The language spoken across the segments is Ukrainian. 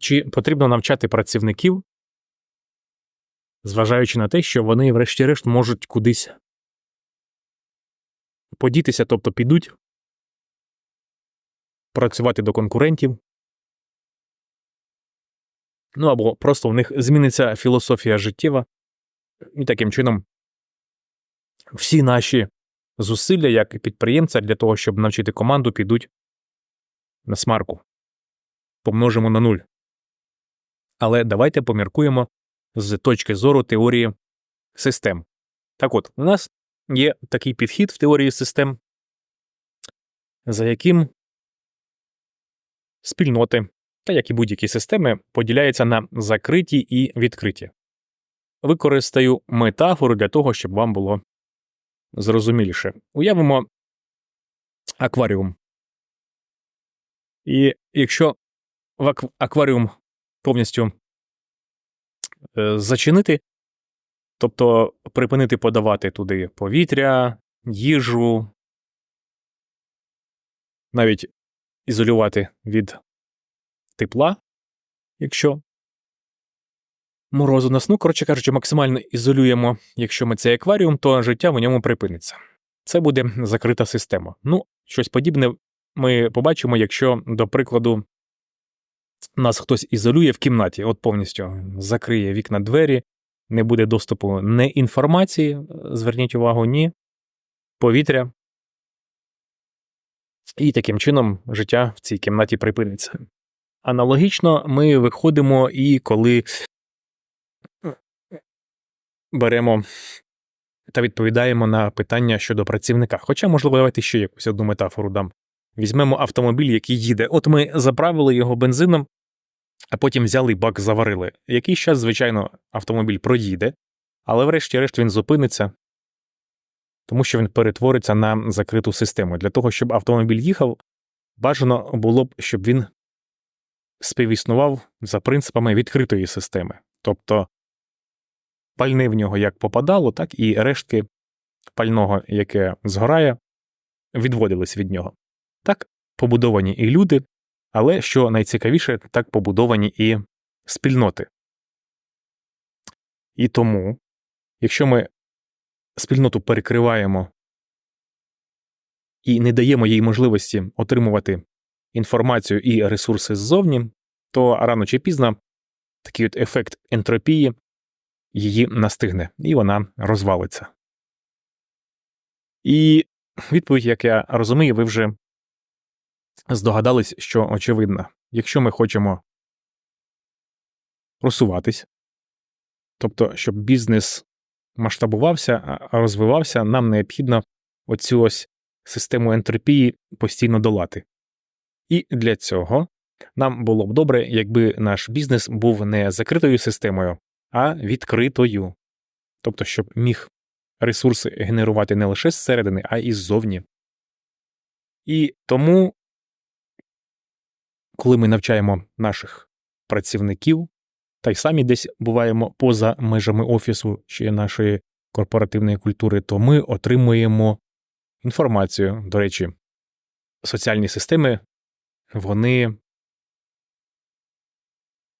Чи потрібно навчати працівників, зважаючи на те, що вони, врешті-решт, можуть кудись подітися, тобто підуть працювати до конкурентів. Ну або просто в них зміниться філософія життєва, і таким чином всі наші зусилля як підприємця для того, щоб навчити команду, підуть на смарку. Помножимо на нуль. Але давайте поміркуємо з точки зору теорії систем. Так от, у нас є такий підхід в теорії систем, за яким спільноти, та як і будь-які системи, поділяються на закриті і відкриті. Використаю метафору для того, щоб вам було зрозуміліше. Уявимо акваріум. І якщо в акваріум повністю е, зачинити, тобто припинити подавати туди повітря, їжу, навіть ізолювати від тепла, якщо морозу нас, ну, коротше кажучи, максимально ізолюємо, якщо ми цей акваріум, то життя в ньому припиниться. Це буде закрита система. Ну, щось подібне ми побачимо, якщо, до прикладу, нас хтось ізолює в кімнаті, от повністю закриє вікна двері, не буде доступу не інформації, зверніть увагу, ні повітря. І таким чином життя в цій кімнаті припиниться. Аналогічно ми виходимо і коли беремо та відповідаємо на питання щодо працівника. Хоча, можливо, давайте ще якусь одну метафору дам. Візьмемо автомобіль, який їде. От ми заправили його бензином, а потім взяли бак заварили. Якийсь час, звичайно, автомобіль проїде, але врешті-решт він зупиниться, тому що він перетвориться на закриту систему. Для того, щоб автомобіль їхав, бажано було б, щоб він співіснував за принципами відкритої системи. Тобто пальне в нього як попадало, так і рештки пального, яке згорає, відводились від нього. Так побудовані і люди, але що найцікавіше, так побудовані і спільноти. І тому, якщо ми спільноту перекриваємо і не даємо їй можливості отримувати інформацію і ресурси ззовні, то рано чи пізно такий от ефект ентропії її настигне, і вона розвалиться. І відповідь, як я розумію, ви вже здогадались, що очевидно, якщо ми хочемо просуватись, тобто, щоб бізнес масштабувався, розвивався, нам необхідно оцю ось систему ентропії постійно долати. І для цього нам було б добре, якби наш бізнес був не закритою системою, а відкритою. Тобто, щоб міг ресурси генерувати не лише зсередини, а й ззовні. І тому, коли ми навчаємо наших працівників, та й самі десь буваємо поза межами офісу чи нашої корпоративної культури, то ми отримуємо інформацію. До речі, соціальні системи вони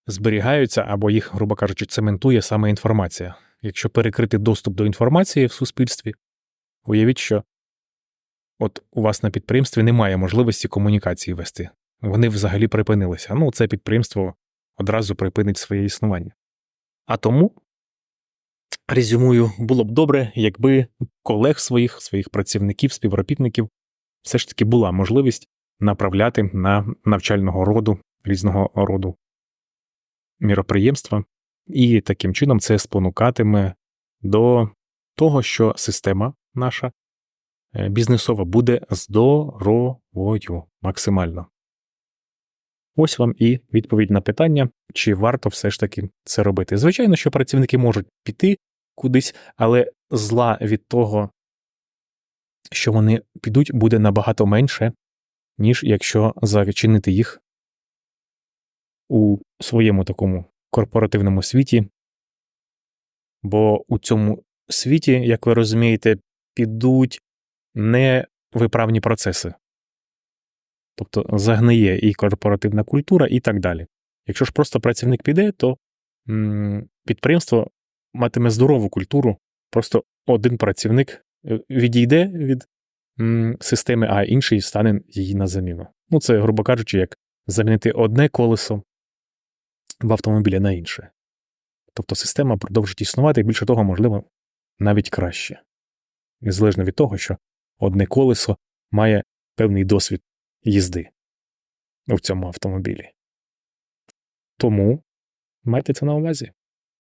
зберігаються або їх, грубо кажучи, цементує саме інформація. Якщо перекрити доступ до інформації в суспільстві, уявіть, що от у вас на підприємстві немає можливості комунікації вести. Вони взагалі припинилися. Ну, це підприємство одразу припинить своє існування. А тому, резюмую, було б добре, якби колег своїх, своїх працівників, співробітників все ж таки була можливість направляти на навчального роду різного роду міроприємства, і таким чином це спонукатиме до того, що система наша е, бізнесова буде здоровою максимально. Ось вам і відповідь на питання, чи варто все ж таки це робити. Звичайно, що працівники можуть піти кудись, але зла від того, що вони підуть, буде набагато менше, ніж якщо зачинити їх у своєму такому корпоративному світі. Бо у цьому світі, як ви розумієте, підуть невиправні процеси. Тобто загниє і корпоративна культура, і так далі. Якщо ж просто працівник піде, то підприємство матиме здорову культуру, просто один працівник е, відійде від системи, а інший стане її на заміну. Ну, це, грубо кажучи, як замінити одне колесо в автомобілі на інше. Тобто система продовжить існувати, і більше того, можливо, навіть краще. Незалежно від того, що одне колесо має певний досвід їзди в цьому автомобілі. Тому майте це на увазі.